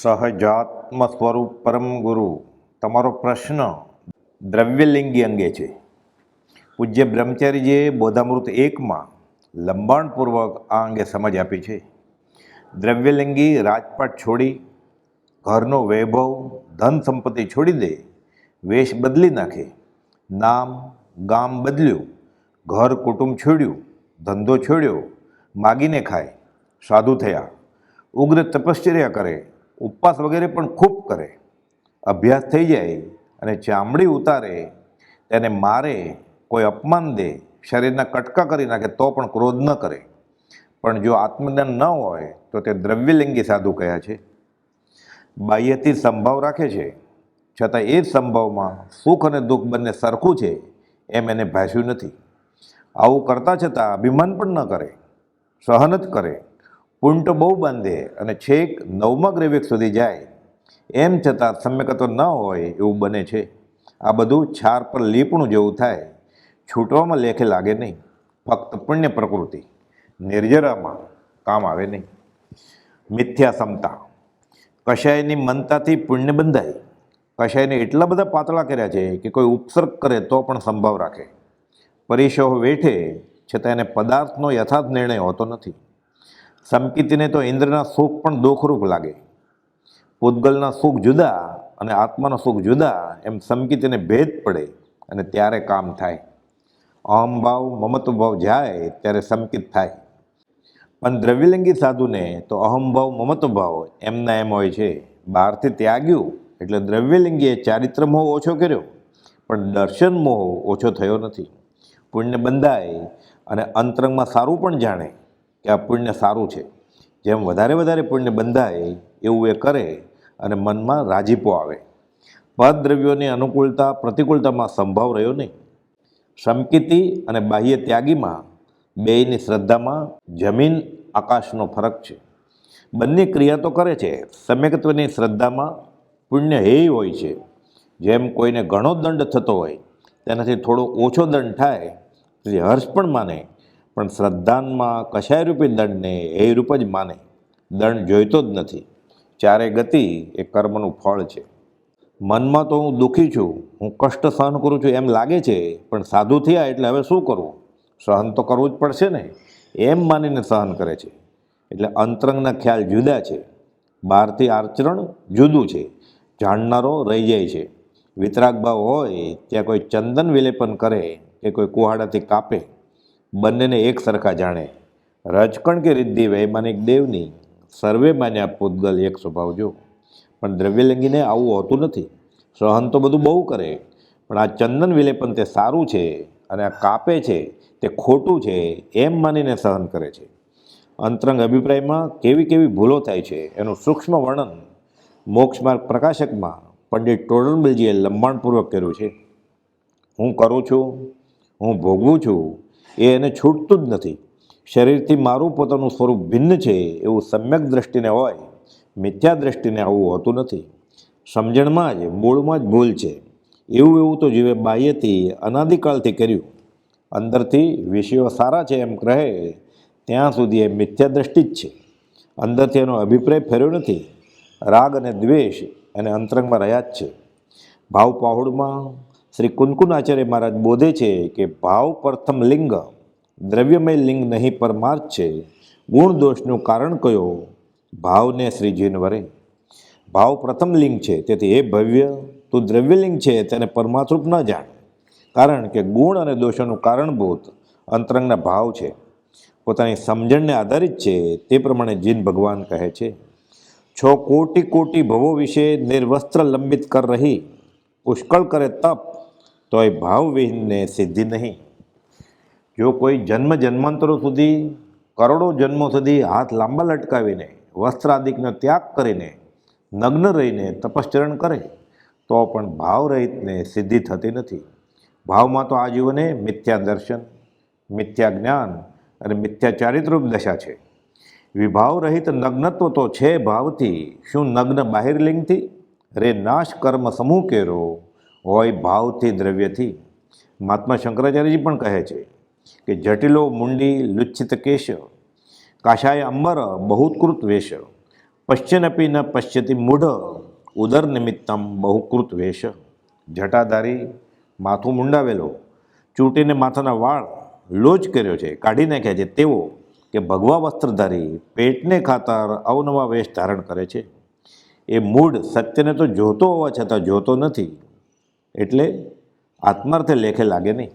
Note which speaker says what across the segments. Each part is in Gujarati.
Speaker 1: સહજાત્મ સ્વરૂપ પરમ ગુરુ. તમારો પ્રશ્ન દ્રવ્યલિંગી અંગે છે. પૂજ્ય બ્રહ્મચારીજીએ બોધામૃત એકમાં લંબાણપૂર્વક આ અંગે સમજ આપી છે. દ્રવ્યલિંગી રાજપાટ છોડી, ઘરનો વૈભવ, ધન સંપત્તિ છોડી દે, વેશ બદલી નાખે, નામ, ગામ બદલ્યું, ઘર, કુટુંબ છોડ્યું, ધંધો છોડ્યો, માગીને ખાય, સાધુ થયા, ઉગ્ર તપશ્ચર્યા કરે ઉપવાસ વગેરે પણ ખૂબ કરે. અભ્યાસ થઈ જાય અને ચામડી ઉતારે, તેને મારે, કોઈ અપમાન દે, શરીરના કટકા કરી નાખે તો પણ ક્રોધ ન કરે. પણ જો આત્મજ્ઞાન ન હોય તો તે દ્રવ્યલિંગી સાધુ કયા છે. બાહ્યથી સંભાવ રાખે છે. છતાં એ જ સંભાવમાં સુખ અને દુઃખ બંને સરખું છે એમ એને ભાષ્યું નથી. આવું કરતાં છતાં અભિમાન પણ ન કરે. સહન જ કરે. પૂંટ બહુ બાંધે અને છેક નવમા સુધી જાય. એમ છતાં સમ્યકત્વ ન હોય એવું બને છે. આ બધું છાર પર લીપણું જેવું થાય. છૂટવામાં લેખે લાગે નહીં. ફક્ત પુણ્ય પ્રકૃતિ. નિર્જરામાં કામ આવે નહીં. મિથ્યા સમતા કશાયની મનતાથી પુણ્ય બંધાય. કશાયને એટલા બધા પાતળા કર્યા છે કે કોઈ ઉપસર્ગ કરે તો પણ સંભાવ રાખે. પરિશોહ વેઠે છતાં એને પદાર્થનો યથાર્થ નિર્ણય હોતો નથી. સમકીતીને તો ઇન્દ્રના સુખ પણ દોખરૂપ લાગે. પૂતગલના સુખ જુદા અને આત્માના સુખ જુદા, એમ સમકીતીને ભેદ પડે અને ત્યારે કામ થાય. અહમભાવ મમત્વ ભાવ જાય ત્યારે સમકિત થાય. પણ દ્રવ્યલિંગી સાધુને તો અહમભાવ મમત્વ ભાવ એમના એમ હોય છે. બહારથી ત્યાગ્યું એટલે દ્રવ્યલિંગીએ ચારિત્ર મોહ ઓછો કર્યો. પણ દર્શન મોહ ઓછો થયો નથી. પુણ્ય બંધાય અને અંતરંગમાં સારું પણ જાણે. કે આ પુણ્ય સારું છે. જેમ વધારે વધારે પુણ્ય બંધાય, એવું એ કરે અને મનમાં રાજીપો આવે. પદદ્રવ્યોની અનુકૂળતા, પ્રતિકૂળતામાં સંભાવ રહ્યો નહીં. સમકીતિ અને બાહ્ય ત્યાગીમાં, બેયની શ્રદ્ધામાં જમીન, આકાશનો ફરક છે. બંને ક્રિયા તો કરે છે. સમ્યકત્વની શ્રદ્ધામાં પુણ્ય હેય હોય છે. જેમ કોઈને ઘણો દંડ થતો હોય, તેનાથી થોડો ઓછો દંડ થાય હર્ષ પણ માને. પણ શ્રદ્ધાનમાં કશાયરૂપી દંડને એ રૂપ જ માને. દંડ જોઈતો જ નથી. ચારે ગતિ એ કર્મનું ફળ છે. મનમાં તો હું દુઃખી છું. હું કષ્ટ સહન કરું છું એમ લાગે છે. પણ સાધુ થયા એટલે હવે શું કરવું સહન તો કરવું જ પડશે ને. એમ માનીને સહન કરે છે. એટલે અંતરંગના ખ્યાલ જુદા છે. બહારથી આચરણ જુદું છે. જાણનારો રહી જાય છે. વિતરાગ ભાવ હોય, ત્યાં કોઈ ચંદન વિલેપન કરે, કે કોઈ કુહાડાથી કાપે. બંનેને એક સરખા જાણે. રજકણ કે રિદ્ધિ વૈમાનિક દેવની? સર્વે માન્યા પૂતગલ એક સ્વભાવ જો. પણ દ્રવ્યલિંગીને આવું હોતું નથી. સહન તો બધું બહુ કરે. પણ આ ચંદન વિલેપન તે સારું છે અને આ કાપે છે, તે ખોટું છે, એમ માનીને સહન કરે છે. અંતરંગ અભિપ્રાયમાં કેવી કેવી ભૂલો થાય છે એનું સૂક્ષ્મ વર્ણન મોક્ષમાર્ગ પ્રકાશકમાં પંડિત ટોડનબલજીએ લંબાણપૂર્વક કર્યું છે. હું કરું છું? હું ભોગવું છું? એ એને છૂટતું જ નથી. શરીરથી મારું પોતાનું સ્વરૂપ ભિન્ન છે એવું સમ્યક દ્રષ્ટિને હોય, મિથ્યા દ્રષ્ટિને આવું હોતું નથી. સમજણમાં જ, મૂળમાં જ ભૂલ છે. એવું એવું તો જીવે બાહ્યથી, અનાદિકાળથી કર્યું. અંદરથી વિષયો સારા છે એમ કહે, ત્યાં સુધી એ મિથ્યા દ્રષ્ટિ જ છે. અંદરથી એનો અભિપ્રાય ફેર્યો નથી. રાગ અને દ્વેષ એને અંતરંગમાં રહ્યા જ છે. ભાવ પાહુડમાં શ્રી કુનકુન આચાર્ય મહારાજ બોધે છે કે ભાવ પ્રથમ લિંગ, દ્રવ્યમય લિંગ નહીં પરમાર્થ છે. ગુણ દોષનું કારણ કયો? ભાવને શ્રીજીન વરે. ભાવ પ્રથમ લિંગ છે, તેથી એ ભવ્ય, તું દ્રવ્યલિંગ છે, તેને પરમાર્થરૂપ ન જાણ. કારણ કે ગુણ અને દોષોનું કારણભૂત અંતરંગના ભાવ છે. પોતાની સમજણને આધારિત છે, તે પ્રમાણે જીન ભગવાન કહે છે, છ કોટી કોટી ભવો વિશે નિર્વસ્ત્ર લંબિત કર રહી પુષ્કળ કરે તપ, તોય ભાવવિહીનને સિદ્ધિ નહીં. જો કોઈ જન્મ જન્માંતરો સુધી, કરોડો જન્મો સુધી હાથ લાંબા લટકાવીને, વસ્ત્રાદિકનો ત્યાગ કરીને, નગ્ન રહીને તપશ્ચરણ કરે, તો પણ ભાવરહિતને સિદ્ધિ થતી નથી. ભાવમાં તો આજીવને મિથ્યા દર્શન, મિથ્યા જ્ઞાન અને મિથ્યા ચારિત્રરૂપ દશા છે. વિભાવ રહિત નગ્નત્વ તો છે ભાવથી, શું નગ્ન બાહિરલિંગથી રે નાશ કર્મ સમૂહ કેરો હોય ભાવથી દ્રવ્યથી. મહાત્મા શંકરાચાર્યજી પણ કહે છે કે જટિલો મુંડી લુચ્છિત કેશ, કાશાય અંબર બહુત્કૃત વેશ, પશ્ચિનપી ન પશ્યતિ મૂઢ, ઉદર નિમિત્તમ બહુકૃત વેશ. જટાધારી માથું મુંડાવેલો, ચૂંટીને માથાના વાળ લોજ કર્યો છે. કાઢી નાખ્યા છે તેવો કે ભગવા વસ્ત્રધારી પેટને ખાતર અવનવા વેશ ધારણ કરે છે. એ મૂઢ સત્યને તો જોતો હોવા છતાં જોતો નથી, એટલે આત્માર્થે લેખે લાગે નહીં.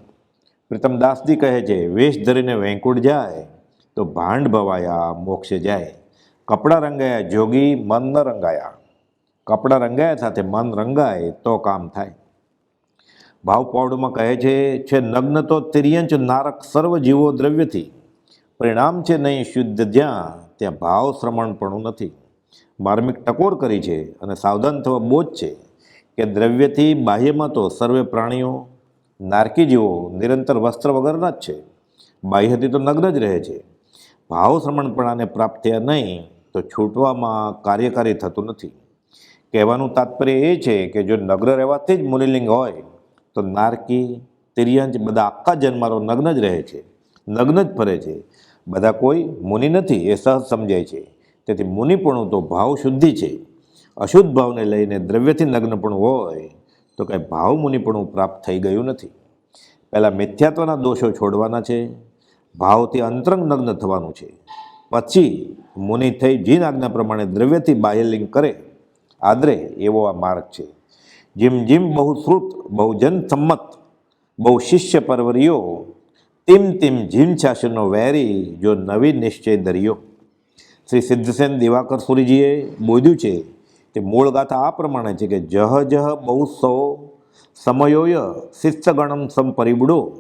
Speaker 1: પ્રીતમ દાસજી કહે છે, વેશ ધરીને વેંકુટ જાય તો ભાંડ ભવાયા, મોક્ષે જાય. કપડાં રંગાયા, જોગી મન ન રંગાયા. કપડાં રંગાયા સાથે મન રંગાય તો કામ થાય. ભાવ પૌડમાં કહે છે છે નગ્ન તો તિર્યંચ નારક સર્વ જીવો દ્રવ્યથી. પરિણામ છે નહીં શુદ્ધ જ્યાં ત્યાં ભાવ શ્રમણપણું નથી. માર્મિક ટકોર કરી છે અને સાવધાન થવા બોજ છે કે દ્રવ્યથી બાહ્યમાં તો સર્વે પ્રાણીઓ, નારકી જીવો નિરંતર વસ્ત્ર વગરના જ છે. બાહ્યથી તો નગ્ન જ રહે છે. ભાવ શ્રમણપણાને પ્રાપ્ત થયા નહીં તો છૂટવામાં કાર્યકારી થતું નથી. કહેવાનું તાત્પર્ય એ છે કે જો નગ્ન રહેવાથી જ મુનિલિંગ હોય, તો નારકી, તિર્યંજ બધા આખા જન્મારો નગ્ન જ રહે છે. નગ્ન જ ફરે છે. બધા કોઈ મુનિ નથી એ સહજ સમજાય છે. તેથી મુનિપણું તો ભાવ શુદ્ધિ છે. અશુદ્ધ ભાવને લઈને દ્રવ્યથી નગ્નપણું હોય, તો કંઈ ભાવ મુનિપણું પ્રાપ્ત થઈ ગયું નથી. પહેલાં મિથ્યાત્વના દોષો છોડવાના છે, ભાવથી અંતરંગ નગ્ન થવાનું છે. પછી મુનિ થઈ જીન આજ્ઞા પ્રમાણે દ્રવ્યથી બાહ્યલિંગ કરે. આદરે એવો આ માર્ગ છે. જેમ જેમ બહુ શ્રુત, બહુ જનસંમત, બહુ શિષ્ય પરવરીઓ તેમ તેમ જીમ શાસનનો વેરી, જો નવી નિશ્ચય દરિયો શ્રી સિદ્ધસેન દિવાકર સુરીજીએ બોધ્યું છે તે મૂળ ગાથા આ પ્રમાણે છે કે જહ જહ બહુ સો સમયોય શિષ્યગણમ સંપરિબુડો.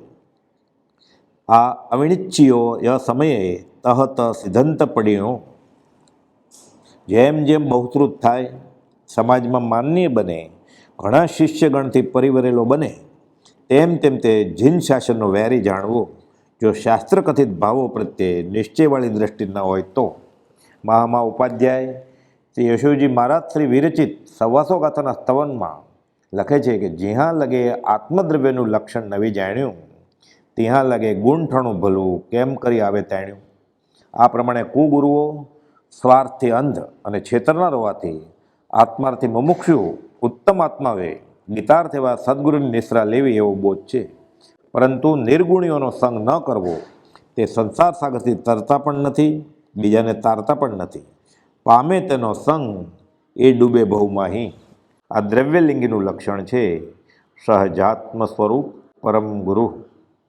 Speaker 1: આ અવિનિચ્છિયો ય સમયે તહત સિદ્ધંત પડીણો. જેમ જેમ બહુશ્રુત થાય, સમાજમાં માનનીય બને, ઘણા શિષ્યગણથી પરિવરેલો બને, તેમ તેમ તે જીન શાસનનો વેરી જાણવો. જો શાસ્ત્ર કથિત ભાવો પ્રત્યે નિશ્ચયવાળી દ્રષ્ટિ ન હોય તો મહામા ઉપાધ્યાય શ્રી યશોજી મહારાજ શ્રી વિરચિત સવાસો ગાથાના સ્તવનમાં લખે છે કે જ્યાં લગે આત્મદ્રવ્યનું લક્ષણ નવી જાણ્યું, ત્યાં લગે ગુણઠણું ભલું કેમ કરી આવે તેણ્યું? આ પ્રમાણે કુગુરુઓ સ્વાર્થથી અંધ અને છેતરનાર હોવાથી આત્માર્થી મુમુક્ષુ ઉત્તમ આત્માવે ગીતાર્થ એવા સદગુરુની નિશ્રા લેવી એવો બોધ છે. પરંતુ નિર્ગુણીઓનો સંગ ન કરવો તે સંસાર સાગરથી તરતા પણ નથી. બીજાને તારતા પણ નથી. પામે તેનો સંગ એ ડૂબે બહુમાહી આ દ્રવ્યલિંગીનું લક્ષણ છે સહજાત્મ સ્વરૂપ પરમ ગુરુ